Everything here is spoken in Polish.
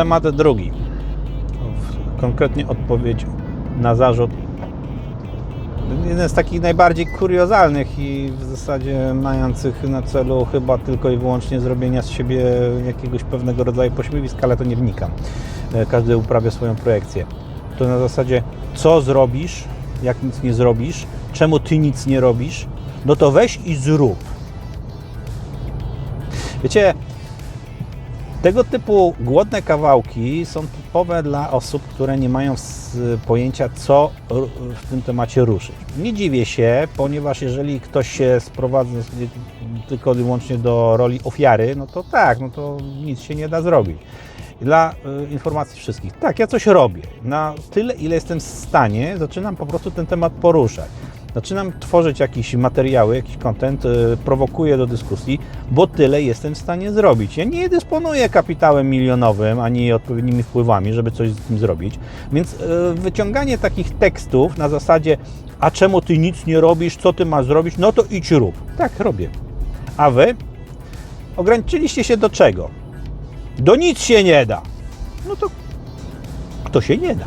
Temat drugi. Konkretnie odpowiedź na zarzut. Jeden z takich najbardziej kuriozalnych i w zasadzie mających na celu chyba tylko i wyłącznie zrobienia z siebie jakiegoś pewnego rodzaju pośmiewiska, ale to nie wnikam. E, Każdy uprawia swoją projekcję. To na zasadzie, co zrobisz, jak nic nie zrobisz, czemu ty nic nie robisz, no to weź i zrób. Wiecie, tego typu głodne kawałki są typowe dla osób, które nie mają pojęcia, co w tym temacie ruszyć. Nie dziwię się, ponieważ jeżeli ktoś się sprowadza tylko i wyłącznie do roli ofiary, no to tak, no to nic się nie da zrobić. Dla y, informacji wszystkich, tak, ja coś robię. Na tyle, ile jestem w stanie, zaczynam po prostu ten temat poruszać. Zaczynam tworzyć jakieś materiały, jakiś content, y, prowokuję do dyskusji, bo tyle jestem w stanie zrobić. Ja nie dysponuję kapitałem milionowym ani odpowiednimi wpływami, żeby coś z tym zrobić, więc y, wyciąganie takich tekstów na zasadzie a czemu ty nic nie robisz, co ty masz zrobić, no to idź rób. Tak, robię. A wy ograniczyliście się do czego? Do nic się nie da. No to kto się nie da?